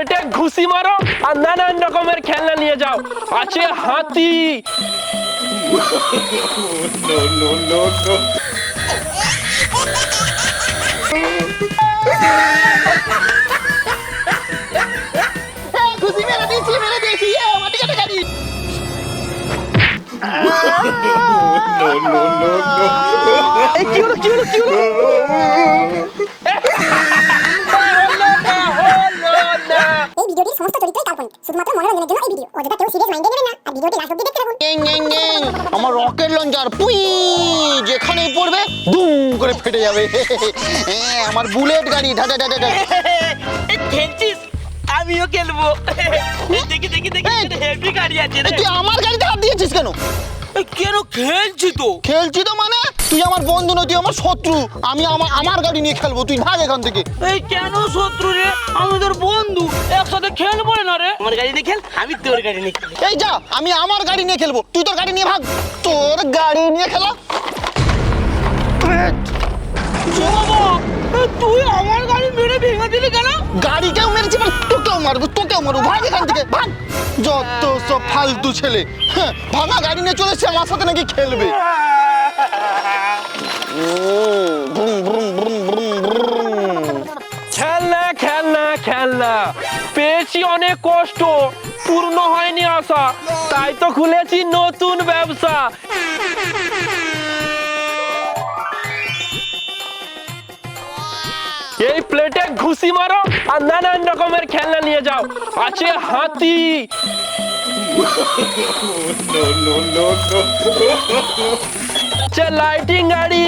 প্লেটে ঘুষি মারো আর নানান রকমের খেলনা নিয়ে যাও। আছে হাতি। খুশি মেরে দিয়েছি মেরে দিয়েছি মাটি কাটা গাড়ি কি হলো কি হলো কি হলো? সমস্ত শুধুমাত্র মনোরঞ্জনের জন্য এই ভিডিও অযথা কেউ সিরিয়াস মাইন্ডে নেবেন না? আর ভিডিওটি লাস্ট অব্দি দেখতে থাকুন। Gang gang gang. আমার রকেট লঞ্চার পুই যেখানেই পড়বে দুম করে ফেটে যাবে। হ্যাঁ, আমার বুলেট গাড়ি ঢা ঢা ঢা ঢা, ঢা। খেলছিস? আমিও খেলব। দেখি দেখি দেখি হেভি গাড়ি আছে তুই আমার গাড়িতে হাত দিয়েছিস কেন? কেন খেলছি তো? খেলছি তো মানে? তুই আমার বন্ধু নয় তুই আমার শত্রু। আমি আমার আমার গাড়ি নিয়ে খেলব তুই ভাগ এখান থেকে। এই কেন শত্রু রে? আমি তোর বন্ধু একসাথে খেলব না রে। আমার গাড়ি নিয়ে খেল আমি তোর গাড়ি নিয়ে খেলি। এই যা আমি আমার গাড়ি নিয়ে খেলব তুই তোর গাড়ি নিয়ে ভাগ। তোর গাড়ি নিয়ে খেলা। তুই আমার গাড়ি মেরে ভেঙে দিলি কেন? গাড়িকেও মেরেছি মানে তোকেও মারবো তোকেও মারবো। ভাগ এখান থেকে ভাগ। যত সব ফালতু ছেলে হ্যাঁ, ভাঙা গাড়ি নিয়ে চলেছে আমার সাথে নাকি খেলবে। খেলনা খেলনা খেলনা। পেয়েছি অনেক কষ্ট, পূর্ণ হয়নি আশা। তাই তো খুলেছি নতুন ব্যবসা। এই প্লেটে ঘুষি মারো আর নানান রকমের খেলনা নিয়ে যাও। আছে হাতি। আছে লাইটিং গাড়ি।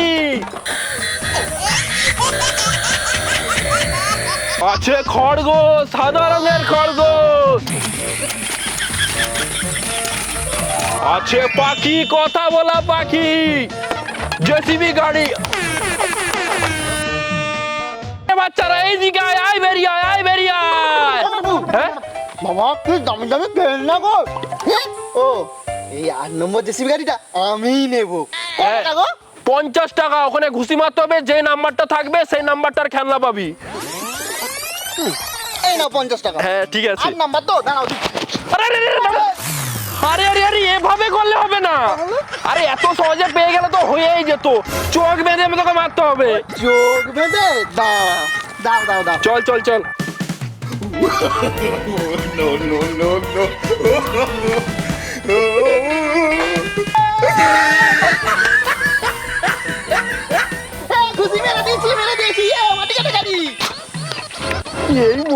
আছে খরগোশ, সাদা রঙের খরগোশ। আছে পাখি, কথা বলা পাখি। জেসিবি গাড়ি। বাচ্চারা, এই দিকে আয় আয় বেরিয়ে আয় হ্যাঁ? বাবা, তুই দামি দামি খেল না গো? ও, এই আট নম্বর জেসিবি গাড়িটা আমিই নেব? পঞ্চাশ টাকা ওখানে ঘুষি মারতে হবে যে নাম্বারটা থাকবে সেই নাম্বারটার খেলনা পাবি এই নাও পঞ্চাশ টাকা হ্যাঁ ঠিক আছে আট নাম্বার তো দাঁড়াও আরে আরে আরে, আরে, আরে আরে আরে এভাবে করলে হবে না আরে এত সহজে পেয়ে গেলে তো হয়েই যেত চোখ বেঁধে আমি তোকে মারতে হবে চোখ বেঁধে দাও দাও দাও দাও চল চল চল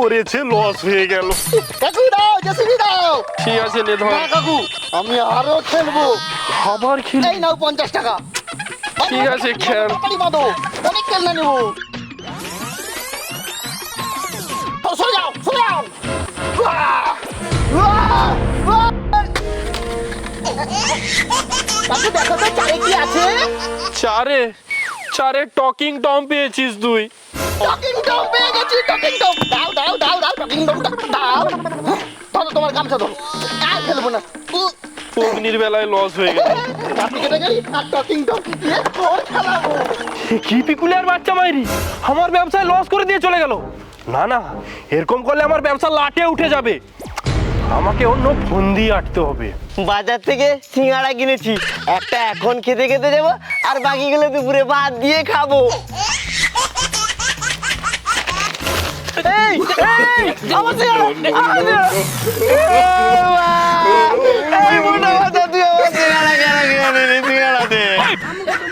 মরেছে লস হয়ে গেল কাকু দাও জেসিবি দাও ঠিক আছে নে ধর না কাকু আমি আরও খেলব আবার খেল এই নাও পঞ্চাশ টাকা ঠিক আছে, খেল। বাঁধো অনেক খেলনা নেব সরে যাও সরে যাও উয়াহ! উয়াহ! উয়াহ! কাকু দেখো তো চারে কি আছে চারে চারে টকিং টম পেয়েছিস তুই টকিং টম পেয়ে গেছি টকিং টম দাও দাও দাও দাও টকিং টম দাও ধরো তোমার গামছা ধরো। আর খেলব না। অগ্নির বেলায় লস হয়ে গেল আপনি কেটে গেলি আর টকিং টম দিয়ে তোর খেলাবো কি পিকুলিয়ার বাচ্চা মাইরি? আমার ব্যবসায় লস করে দিয়ে চলে গেল। না না এরকম করলে আমার ব্যবসা লাটে উঠে যাবে। আমাকে অন্য ফোন দিয়ে আটতে হবে। বাজার থেকে সিঙ্গাড়া কিনেছি। একটা এখন খেতে খেতে যাব আর বাকিগুলো দুপুরে ভাত দিয়ে খাব। এই, এই, আমার সিঙ্গাড়া, আমার বাবা, এই বুড়ো বাচ্চা, তুই আমার সিঙ্গাড়া কেন কিনে? সিঙ্গাড়া দে।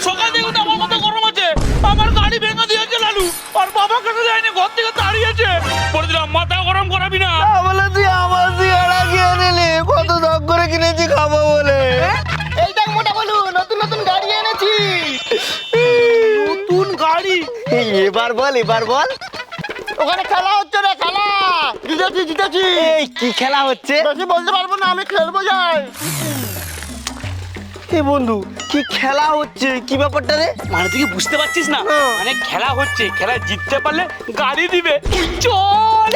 সকাল থেকে তো আমার মাথা গরম আছে। আমার গাড়ি ভেঙে দিয়েছে লালু। আর বাবা কাছে যায়নি ঘর থেকে দাঁড়িয়েছে। বলে দিলাম মাথা গরম করাবি না। বলে তুই আমার সিঙ্গাড়া কিনে নিলি। কত দাম করে কিনেছি খাব বলে। এই দেখ মোটা বলু নতুন নতুন গাড়ি এনেছি। নতুন গাড়ি? এবার বল এবার বল। ওখানে খেলা হচ্ছে না খেলা! জিতেছি জিতেছি। এই কি খেলা হচ্ছে? বেশি বলতে পারব না আমি খেলব যাই। এ বন্ধু কি খেলা হচ্ছে? কি ব্যাপারটা রে? মানে তুই কি বুঝতে পারছিস না? মানে খেলা হচ্ছে খেলা জিততে পারলে গাড়ি দিবে। চল!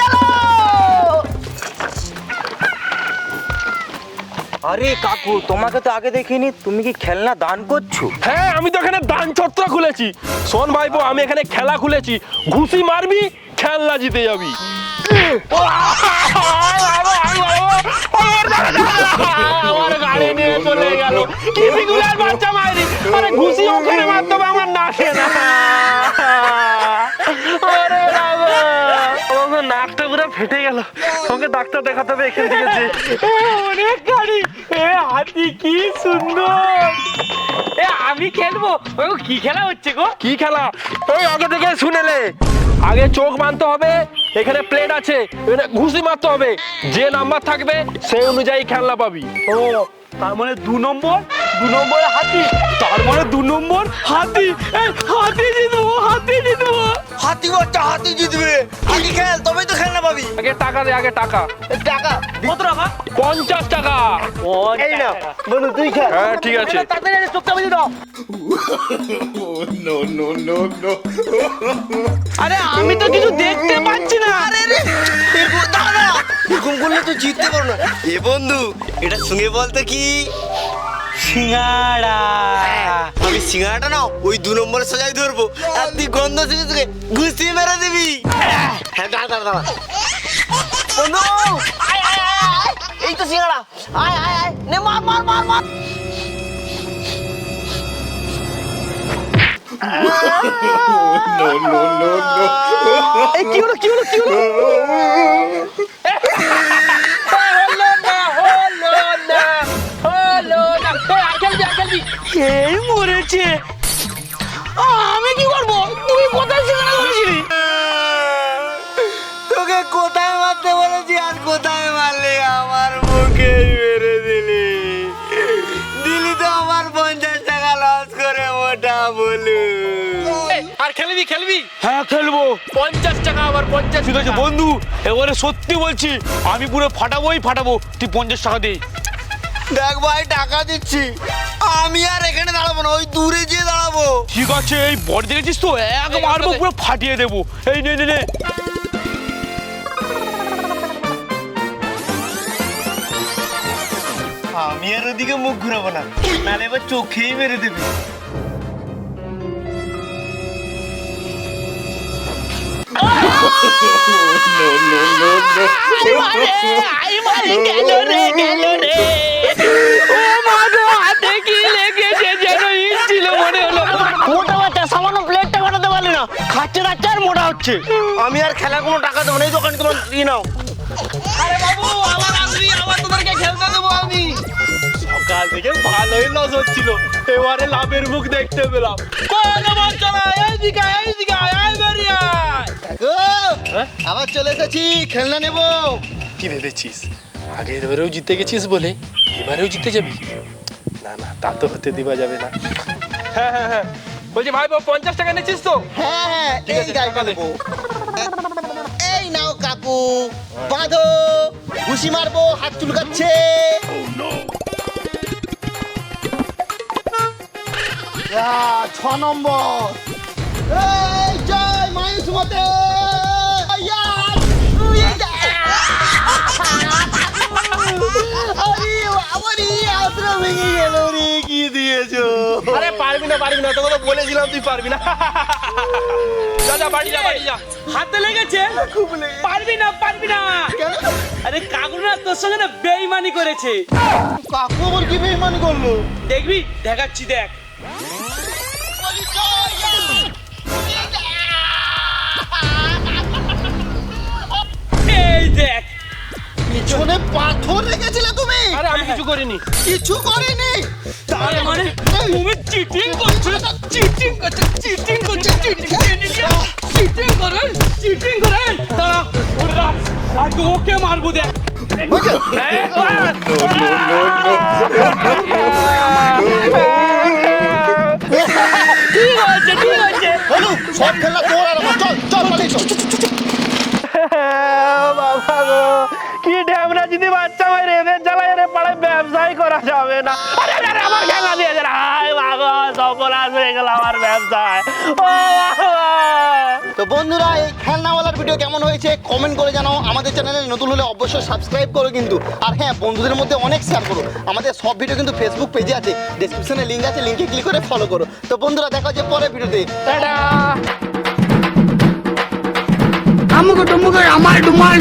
আরে কাকু, তোমাকে তো আগে দেখিনি, তুমি কি খেলনা দান করছ? হ্যাঁ আমি তো এখানে দান ছত্র খুলেছি। শোন ভাইপো, আমি এখানে খেলা খুলেছি। ঘুষি মারবি, খেলনা জিতে যাবি। ঘুষি ওখানে মারতে আমার না। খেলা ফেটে গেল। আমাকে ডাক্তার দেখাতে হবে এখান থেকে যে অনেক গাড়ি। এ হাতি কি সুন্দর। এ আমি খেলব। ও কি খেলা হচ্ছে গো? কি খেলা? ওই আগে থেকে শুনেলে আগে চোখ মানতে হবে এখানে প্লেট আছে এখানে ঘুষি মারতে হবে। যে নাম্বার থাকবে সেই অনুযায়ী খেলনা পাবি। ও তার মানে দু নম্বর? দু নম্বর হাতি। তার মানে দু নম্বর হাতি। এ, হাতি জিতবো হাতি জিতবো। হাতি বাচ্চা হাতি জিতবে। আগে খেল তবেই তো খেলনা পাবি। আগে টাকা দে আগে টাকা। টাকা। কত টাকা? পঞ্চাশ টাকা। এই না বন্ধু তুই খেল। হ্যাঁ ঠিক আছে। তাড়াতাড়ি চোখটা বেঁধে দাও আরে আমি তো কিছু দেখতে পাচ্ছি না। আরে রে এরকম দাঁড়া। এরকম করলে তো জিততে পারো না। এ বন্ধু এটা শুনে বলতো কি? সিঙ্গাড়া। আমি সিঙ্গারাটা নাও ওই দু নম্বরে সাজাই ধরবো। আর তুই গন্ধ শুনে তোকে ঘুষি মেরে দিবি। হ্যাঁ দাঁড়া দাঁড়া দাঁড়া। বন্ধু আয় আয় আয় আয় এই তো সিঙ্গারা আয় আয় আয়। নে মার মার মার মার। এই কি হলো কি হলো কি হলো? এই মরেছে। আমি কি করব? তুই কোথায় সিঙ্গাড়া ধরেছিলি তোকে কোথায় মারতে বলেছি আর কোথায় মারলি? আমার মুখে মেরে দিলি। দিলি তো আমার পঞ্চাশ টাকা লস করে ওটা বলু। আর খেলবি খেলবি? হ্যাঁ খেলব। পঞ্চাশ টাকা আবার পঞ্চাশ ঠিক আছে বন্ধু এবারে সত্যি বলছি আমি পুরো ফাটাবোই ফাটাবো। তুই পঞ্চাশ টাকা দে। দেখ ভাই টাকা দিচ্ছি। আমি আর এখানে দাঁড়াবো না ওই দূরে গিয়ে দাঁড়াবো। ঠিক আছে এই বড় দেখেছিস তো? এক মারবো পুরো ফাটিয়ে দেবো। এই নে নে নে। আমি আর ওদিকে মুখ ঘুরাবো না। নাহলে এবার চোখেই মেরে দেবে। গেল রে গেল রে? ও মা গো হাতে কি হচ্ছে আমি আর খেলার কোনো টাকা দেবো না এই দোকানে তোমার ই নাও। আরে বাবু আবার আসবি আবার তোদেরকে খেলতে দেবো আমি। সকাল থেকে ভালোই লস হচ্ছিল এবারে লাভের মুখ দেখতে পেলাম। কোন বাচ্চা না এইদিকে এইদিকে আয় আয় বেরিয়ে আয়। আবার চলে এসেছি খেলনা নেব। কি ভেবেছিস? আগের এবারেও জিতে গেছিস বলে এবারেও জিতে যাবি? না না তা তো হতে দিবা যাবে না। হ্যাঁ হ্যাঁ হ্যাঁ। বলছি ভাই বাবু পঞ্চাশ টাকা নিচ্ছিস তো হ্যাঁ হ্যাঁ ঠিক এই আছে, গাড়িটা টাকা দে। নেব এই নাও কাকু বাঁধো ঘুষি মারবো হাত চুলকাচ্ছে আহ, ছ নম্বর এই জয় মায়ুস মতে ভেঙে গেল রে কি দিয়েছ? আরে পারবি না পারবি না তোকে তো বলেছিলাম তুই পারবি না। যা যা বাড়ি যা বাড়ি যা। হাতে লেগেছে? খুব পারবি না পারবি না। আরে কাকুরা তোর সঙ্গে না বেইমানি করেছে। কাকু আবার কি বেইমানি করল? দেখবি দেখাচ্ছি দেখ। পিছনে পাথর রেখেছিলে তুমি? আরে আমি কিছু করিনি। কিছু করিনি? তার মানে তুমি চিটিং করছ চিটিং করছ চিটিং করছ চিটিং চিটিং করে চিটিং করে দাঁড়া ওরা আর তো ওকে মারবো দেখ। ঠিক আছে ঠিক আছে সব খেলা তোর আর আমার চল চল চল। বাবা গো। যদি বাচ্চা ভাই রেবের জ্বালায় রে পাড়ে ব্যবসায় করা যাবে না। আরে আরে, আরে, আমার খেলা দিয়েছে রে হাই বাবা সফলাস হয়ে গেল আমার ব্যবসায়। ও তো বন্ধুরা এই খেলনাওয়ালার ভিডিও কেমন হয়েছে কমেন্ট করে জানাও। আমাদের চ্যানেলে নতুন হলে অবশ্যই সাবস্ক্রাইব করো কিন্তু। আর হ্যাঁ বন্ধুদের মধ্যে অনেক শেয়ার করো। আমাদের সব ভিডিও কিন্তু ফেসবুক পেজে আছে। ডেসক্রিপশনে লিঙ্ক আছে লিঙ্কে ক্লিক করে ফলো করো। তো বন্ধুরা দেখা হচ্ছে পরের ভিডিওতে টাটা। আমুক টুমুক আমার ডুমাল।